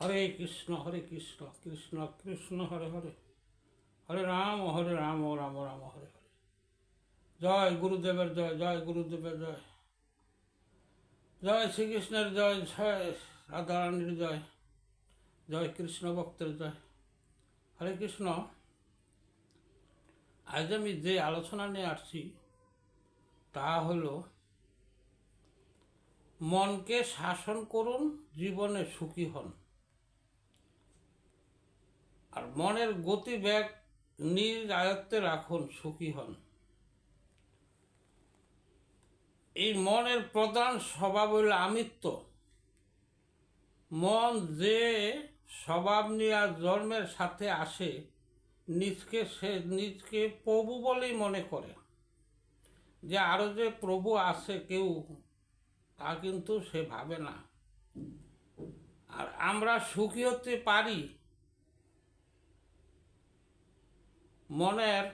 হরে কৃষ্ণ হরে কৃষ্ণ কৃষ্ণ কৃষ্ণ, হরে হরে। হরে রাম হরে রাম রাম রাম, হরে হরে। জয় গুরুদেবের জয় জয় গুরুদেবের জয়। জয় শ্রীকৃষ্ণের জয় জয় রাধারানীর জয় জয় কৃষ্ণ ভক্তের জয়। হরে কৃষ্ণ। আজ আমি যে আলোচনা নিয়ে আসছি, তা হলো, মনকে শাসন করুন, জীবনে সুখী হন। আর মনের গতিবেগ নিজ আয়ত্তে রাখুন, সুখী হন। এই মনের প্রধান স্বভাব হইল আমিত্ব। মন যে স্বভাব নিয়ে আর জন্মের সাথে আসে, নিজকে সে, নিজকে প্রভু বলেই মনে করে। যে আরও যে প্রভু আছে কেউ, তা কিন্তু সে ভাবে না। আর আমরা সুখী হতে পারি মনের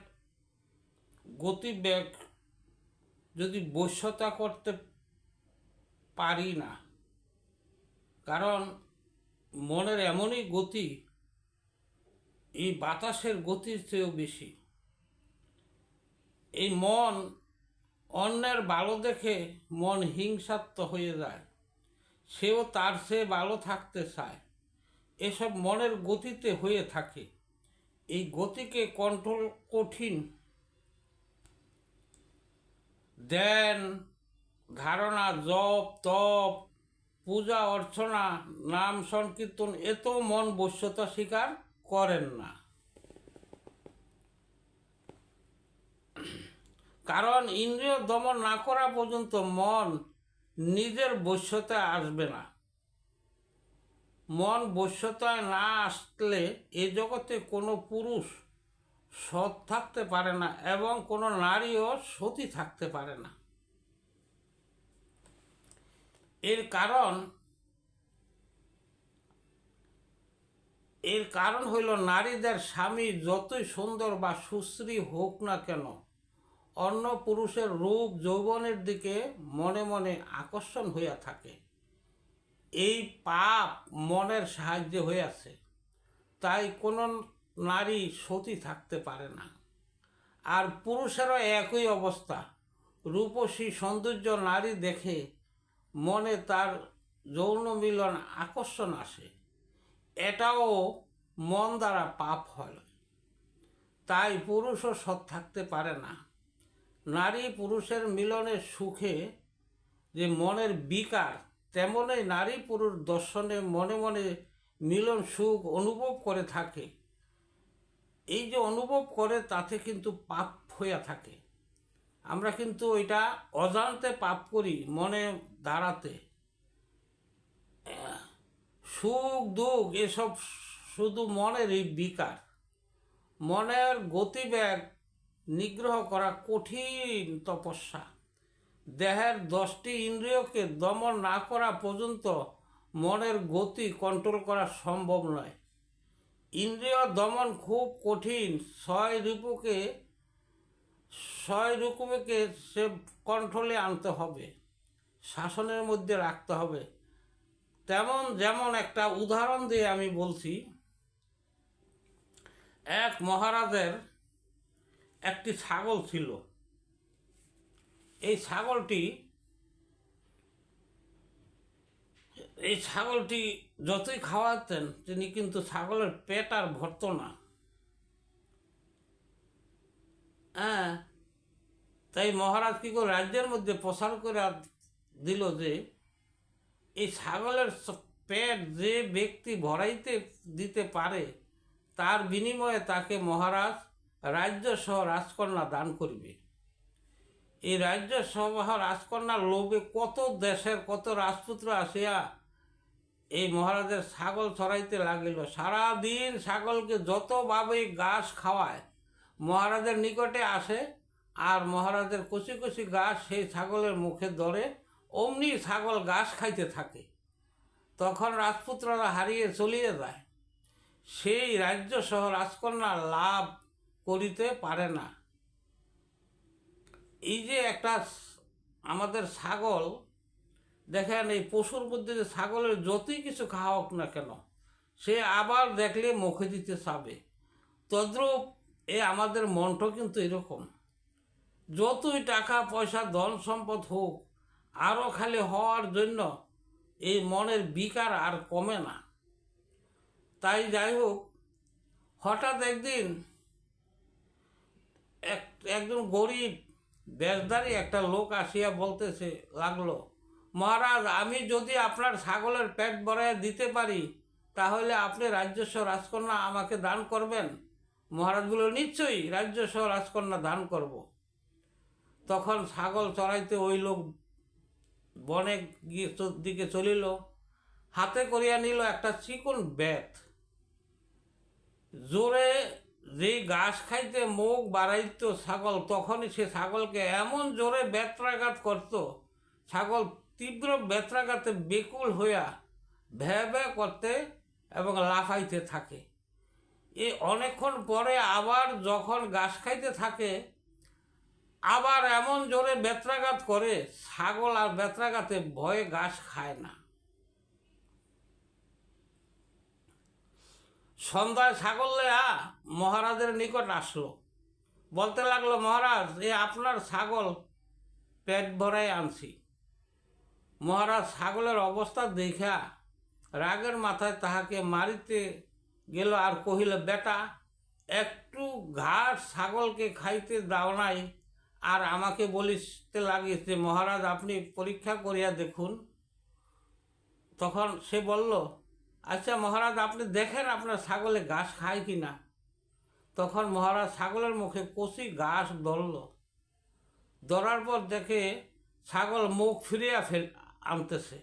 গতিবেগ যদি বশ্যতা করতে পারি না, কারণ মনের এমনই গতি, এই বাতাসের গতির চেয়েও বেশি। এই মন অন্যের ভালো দেখে মন হিংসাত্ম হয়ে যায়। সেও তার সে ভালো থাকতে চায়। এসব মনের গতিতে হয়ে থাকে। এই গতিকে কন্ট্রোল কঠিন। ধ্যান ধারণা, জপ, তপ, পূজা, অর্চনা, নাম সংকীর্তন, এত মন বশ্যতা স্বীকার করেন না। কারণ ইন্দ্রিয় দমন না করা পর্যন্ত মন নিজের বশ্যতায় আসবে না। মন বশ্যতায় না আসলে এ জগতে কোনো পুরুষ সৎ থাকতে পারে না এবং কোনো নারীও সতী থাকতে পারে না। এর কারণ এর কারণ হইল নারীদের স্বামী যতই সুন্দর বা সুশ্রী হোক না কেন, অন্য পুরুষের রূপ যৌবনের দিকে মনে মনে আকর্ষণ হইয়া থাকে। এই পাপ মনের সাহায্যে হয়ে আছে। তাই কোনো নারী সতী থাকতে পারে না। আর পুরুষেরও একই অবস্থা। রূপসী সৌন্দর্য নারী দেখে মনে তার যৌন মিলন আকর্ষণ আসে। এটাও মন দ্বারা পাপ হয়। তাই পুরুষও সৎ থাকতে পারে না। নারী পুরুষের মিলনের সুখে যে মনের বিকার তেমনই নারী পুরুষ দর্শনে মনে মনে মিলন সুখ অনুভব করে থাকে। এই যে অনুভব করে, তাতে কিন্তু পাপ হইয়া থাকে। আমরা কিন্তু ওইটা অজান্তে পাপ করি মনে দাঁড়াতে। সুখ, দুঃখ, এসব শুধু মনেরই বিকার। মনের গতিবেগ নিগ্রহ করা কঠিন তপস্যা। দেহের দশটি ইন্দ্রিয়কে দমন না করা পর্যন্ত মনের গতি কন্ট্রোল করা সম্ভব নয়। ইন্দ্রিয় দমন খুব কঠিন। ছয় রূপকে ছয় রূপকে সে কন্ট্রোলে আনতে হবে, শাসনের মধ্যে রাখতে হবে। তেমন যেমন একটা উদাহরণ দিয়ে আমি বলছি, এক মহারাজের একটি ছাগল ছিল। এই ছাগলটি এই ছাগলটি যতই খাওয়াতেন, তিনি কিন্তু ছাগলের পেট আর ভরত না। হ্যাঁ তাই মহারাজ কি করে রাজ্যের মধ্যে প্রসার করে দিল যে, এই ছাগলের পেট যে ব্যক্তি ভরাইতে, দিতে পারে, তার বিনিময়ে তাকে মহারাজ রাজ্য সহ রাজকন্যা দান করিবে। এই রাজ্য সহ রাজকন্যার লোভে কত দেশের কত রাজপুত্র আসিয়া এই মহারাজের ছাগল চড়াইতে লাগিল। সারাদিন ছাগলকে যতভাবে ঘাস খাওয়ায়, মহারাজের নিকটে আসে আর মহারাজের কচি কচি ঘাস সেই ছাগলের মুখে ধরে, অমনি ছাগল ঘাস খাইতে থাকে। তখন রাজপুত্ররা হারিয়ে চলিয়ে যায়। সেই রাজ্য সহ রাজকন্যা লাভ করিতে পারে না। এই যে একটা আমাদের ছাগল, দেখেন এই পশুর মধ্যে যে ছাগলের যতই কিছু খাওয়া হোক না কেন, সে আবার দেখলে মুখে দিতে চাবে। তদ্রূপ এ আমাদের মনটা কিন্তু এরকম। যতই টাকা, পয়সা, ধন সম্পদ হোক, আরও খালি হওয়ার জন্য এই মনের বিকার আর কমে না। তাই যাই হোক, হঠাৎ একদিন এক, একজন গরিব বেশদারি একটা লোক আসিয়া বলতেছে, লাগল। মহারাজ, আমি যদি আপনার ছাগলের পেট ভরাইয়া দিতে পারি, তাহলে আপনি রাজ্যস্ব রাজকন্যা আমাকে দান করবেন? মহারাজ বলল, নিশ্চয়ই রাজ্যস্ব রাজকন্যা দান করব। তখন ছাগল চড়াইতে ওই লোক বনে গিয়ে দিকে চলিল। হাতে করিয়া নিল একটা চিকন ব্যাত। জোরে যেই ঘাস খাইতে মুখ বাড়াইত ছাগল, তখনই সে ছাগলকে এমন জোরে বেত্রাঘাত করত। ছাগল তীব্র বেত্রাঘাতে বেকুল হইয়া ভ্যা ভ্যা করতে এবং লাফাইতে থাকে। এই অনেকক্ষণ পরে আবার যখন ঘাস খাইতে থাকে, আবার এমন জোরে বেত্রাঘাত করে, ছাগল আর বেত্রাঘাতে ভয়ে ঘাস খায় না। সন্ধ্যায় ছাগল লেয়া মহারাজের নিকট আসলো। বলতে লাগল, মহারাজ, এ আপনার ছাগল পেট ভরাই আনছি। মহারাজ ছাগলের অবস্থা দেখা রাগের মাথায় তাহাকে মারিতে গেল আর কহিল, বেটা, একটু ঘাস ছাগলকে খাইতে দাও নাই, আর আমাকে বলিতে লাগিয়েছে মহারাজ, আপনি পরীক্ষা করিয়া দেখুন। তখন সে বলল আচ্ছা মহারাজ, আপনি দেখেন আপনার ছাগলে ঘাস খায় কি না তখন মহারাজ ছাগলের মুখে কষি ঘাস ধরল। ধরার পর দেখে ছাগল মুখ ফিরিয়া ফেল আনতেছে।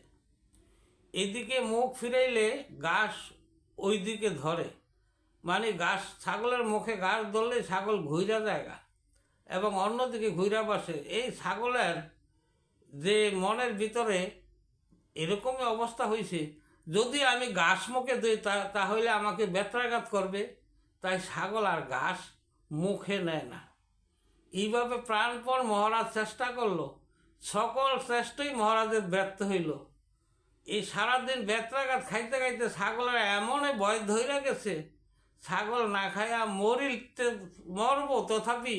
এদিকে মুখ ফিরাইলে ঘাস ওই দিকে ধরে। মানে ঘাস ছাগলের মুখে ঘাস ধরলে ছাগল ঘুইরা জায়গা এবং অন্যদিকে ঘুইরা বসে। এই ছাগলের যে মনের ভিতরে এরকমই অবস্থা হয়েছে যদি আমি ঘাস মুখে দিই তাহলে আমাকে বেত্রাঘাত করবে। তাই ছাগল আর ঘাস মুখে নেয় না। এইভাবে প্রাণপণ মহারাজ চেষ্টা করল। সকল চেষ্টাই মহারাজের ব্যর্থ হইল। এই সারাদিন বেত্রাঘাত খাইতে খাইতে ছাগলের এমনই ভয় ধরে গেছে, ছাগল না খাইয়া মরিতে মরবো তথাপি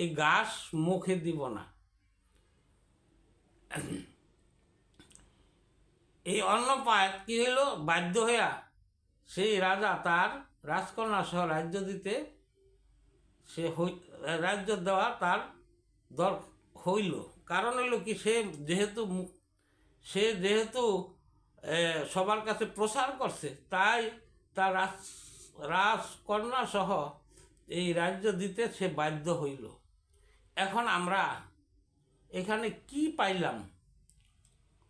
এই ঘাস মুখে দিব না। এই অন্নপাত কি হইল? বাধ্য হইয়া সেই রাজা তার রাজকন্যা সহ রাজ্য দিতে সে রাজ্য দেওয়া তার দর হইল। কারণ হইল কি, সে যেহেতু সে যেহেতু সবার কাছে প্রসার করছে, তাই তার রাজ, রাজকন্যা সহ এই রাজ্য দিতে সে বাধ্য হইল। এখন আমরা এখানে কি পাইলাম?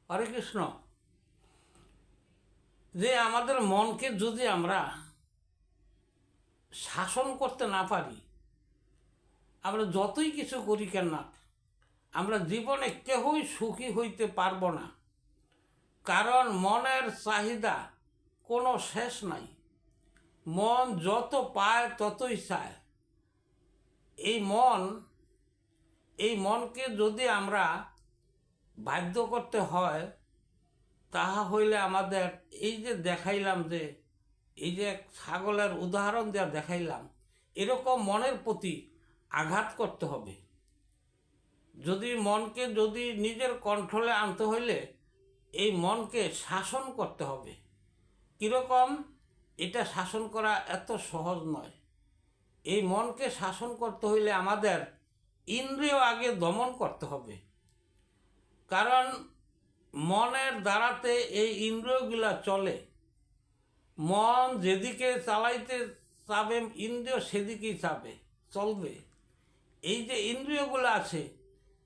হরে কৃষ্ণ। যে আমাদের মনকে যদি আমরা শাসন করতে না পারি, আমরা যতই কিছু করি কেন না, আমরা জীবনে কেহই সুখী হইতে পারব না। কারণ মনের চাহিদা কোনো শেষ নাই। মন যত পায় ততই চায়। এই মন, এই মনকে যদি আমরা বাধ্য করতে হয় তাহা হইলে আমাদের এই যে দেখাইলাম যে, এই যে ছাগলের উদাহরণ যা দেখাইলাম, এরকম মনের প্রতি আঘাত করতে হবে। যদি মনকে যদি নিজের কন্ট্রোলে আনতে হইলে, এই মনকে শাসন করতে হবে। কীরকম? এটা শাসন করা এত সহজ নয়। এই মনকে শাসন করতে হইলে আমাদের ইন্দ্রিয় আগে দমন করতে হবে। কারণ মনের দ্বারাতে এই ইন্দ্রিয়গুলা চলে। মন যেদিকে চালাইতে চাবে, ইন্দ্রিয় সেদিকেই চাবে, চলবে। এই যে ইন্দ্রিয়গুলো আছে,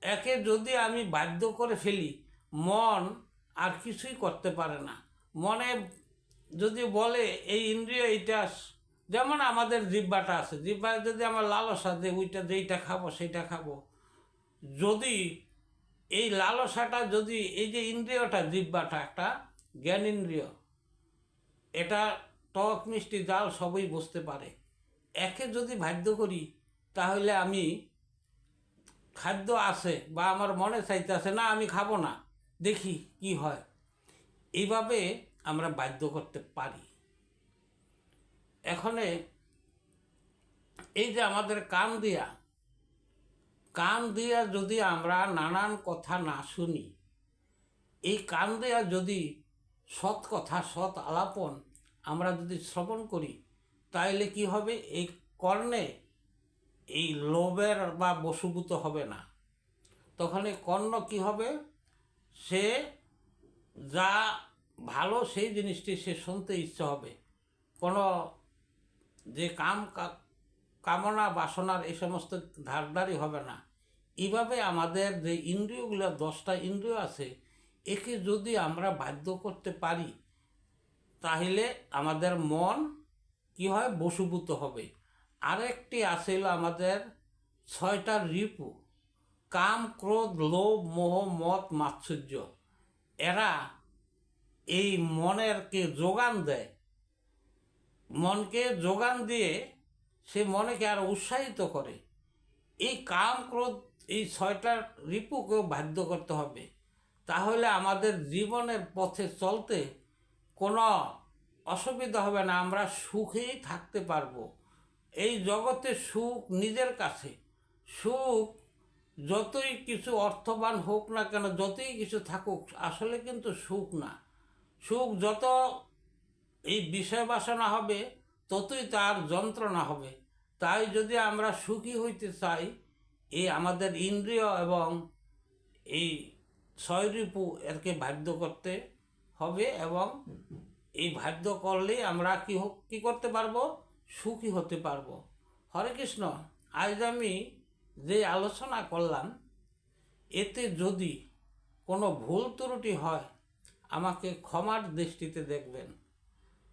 একে যদি আমি বাধ্য করে ফেলি, মন আর কিছুই করতে পারে না। মনে যদি বলে, এই ইন্দ্রিয় এইটা যেমন আমাদের জিব্বাটা আছে জিব্বায় যদি আমার লালসা যে ওইটা যেইটা খাব, সেইটা খাব। যদি এই লালসাটা যদি, এই যে ইন্দ্রিয়টা জিব্বাটা একটা জ্ঞান ইন্দ্রিয় এটা টক, মিষ্টি, জাল সবই বুঝতে পারে। একে যদি বাধ্য করি, তাহলে আমি খাদ্য আছে বা আমার মনে চাইতে আছে না, আমি খাব না, দেখি কি হয়। এইভাবে আমরা বাধ্য করতে পারি। এখানে এই যে আমাদের কান দিয়া কান দিয়া যদি আমরা নানান কথা না শুনি, এই কান দেয়া যদি সৎ কথা, সৎ আলাপন আমরা যদি শ্রবণ করি, তাইলে কি হবে? এই কর্ণে এই লোভের বা বশীভূত হবে না। তখন এই কর্ণ কি হবে? সে যা ভালো, সেই জিনিসটি সে শুনতে ইচ্ছা হবে। কোনো যে কাম কামনা বাসনার এই সমস্ত ধারদারি হবে না। এইভাবে আমাদের যে ইন্দ্রিয়গুলো, দশটা ইন্দ্রিয় আছে, একে যদি আমরা বাধ্য করতে পারি, তাহলে আমাদের মন কি হয়? বশীভূত হবে। আরেকটি আছিল আমাদের ছয়টা রিপু, কাম, ক্রোধ, লোভ, মোহ, মত, মাৎসর্য। এরা এই মনেরকে যোগান দেয়। মনকে যোগান দিয়ে সে মনেকে আরও উৎসাহিত করে। এই কাম ক্রোধ, এই ছয়টা রিপুকেও বাধ্য করতে হবে। তাহলে আমাদের জীবনের পথে চলতে কোনো অসুবিধা হবে না, আমরা সুখেই থাকতে পারব। এই জগতে সুখ নিজের কাছে। সুখ যতই কিছু অর্থবান হোক না কেন, যতই কিছু থাকুক, আসলে কিন্তু সুখ না। সুখ যত এই বিষয় বাসনা হবে ততই তার যন্ত্রণা হবে। তাই যদি আমরা সুখী হইতে চাই এই আমাদের ইন্দ্রিয় এবং এই ছয়রিপু এরকে বাধ্য করতে হবে এবং এই বাধ্য করলেই আমরা কি কি করতে পারব? সুখী হতে পারব। হরে কৃষ্ণ, আজ আমি যে আলোচনা করলাম, এতে যদি কোনো ভুল ত্রুটি হয়, আমাকে ক্ষমার দৃষ্টিতে দেখবেন।